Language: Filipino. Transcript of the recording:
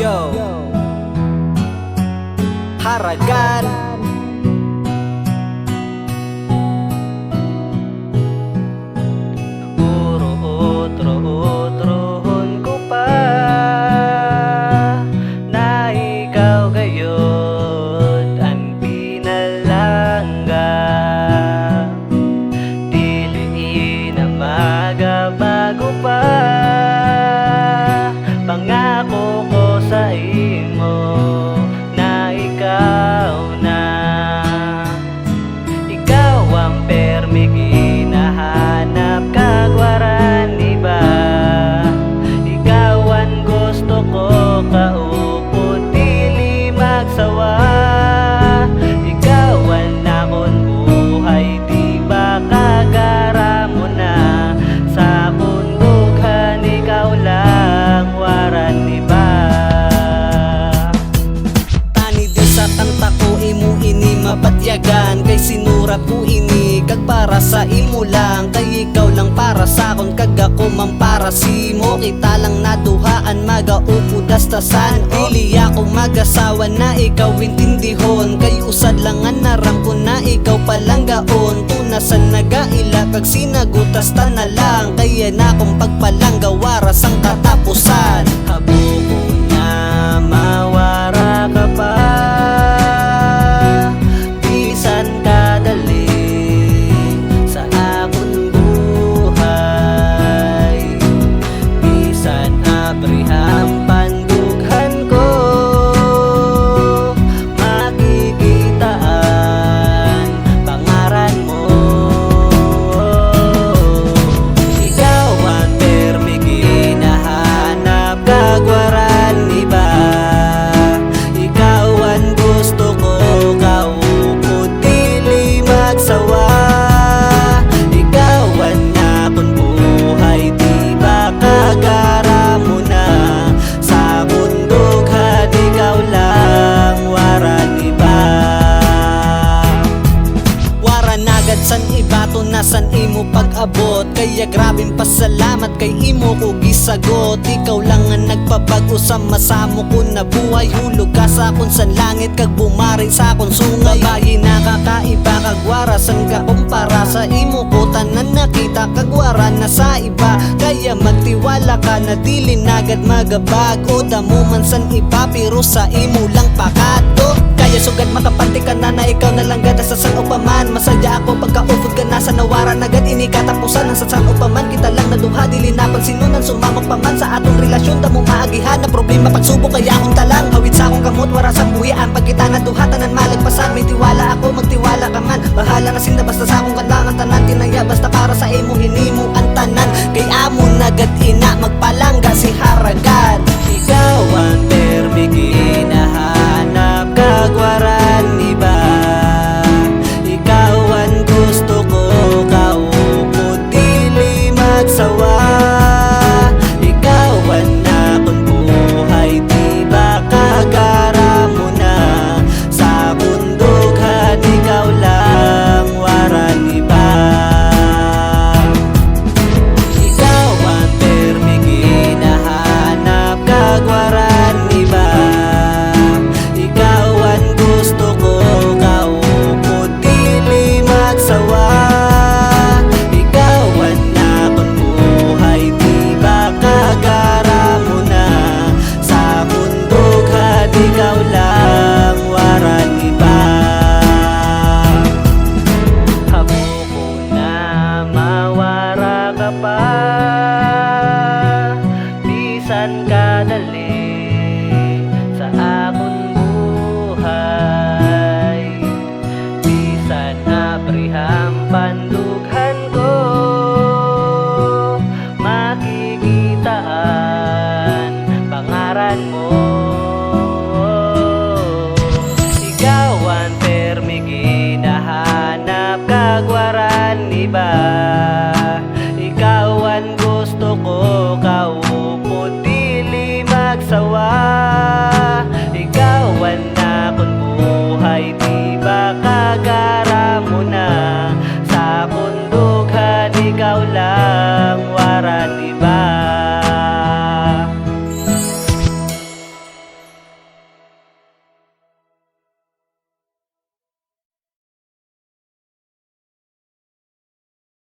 Yo. Harakan mapatyagan Kay sinurat ko ini kag para sa imo lang. Kay ikaw lang para sa akon kag ako man para. Si mo Kita lang naduhaan magaupo dastasan. Dili ako magasawa na ikaw intindihon Kay usad lang nga narang ko na ikaw palang gaon. Tunasan nagaila kag sinagutas ta na lang. Kaya na akong pagpalangga waras ang katapusan. Habuko nasan imo pag-abot Kaya grabing pasalamat kay imo ko gisagot. Ikaw lang ang nagpabago sa masamo ko na buhay. Hulog ka sa akon sa langit kag bumari sa akon sungay. Babayi nakakaiba kag warasan ka kumpara sa imo ko Tanan nakita kag wara na sa iba. Kaya magtiwala ka na dili nagad magabag O damo man san iba pero sa imo lang pakato kaya sugad makapante ka na na ikaw na lang gada sa san upaman Masaya ako pagka-ufod ka na sa nawaran. Agad ini katapusan Ang sa san upaman kita lang naduha dili na pansinunan Sumamok pa man sa atong relasyon. Damo maagihan na problema pagsubok kaya akong talang. Hawid sa akong kamot wara sa buhian Pag kita naduha tanan malagpasan. May tiwala ako magtiwala ka man. Bahala na sinda basta sa akong kalangan tanan Tinaya basta para sa imo hinimo ang tanan. Kay amo nagad ina sawa lugar.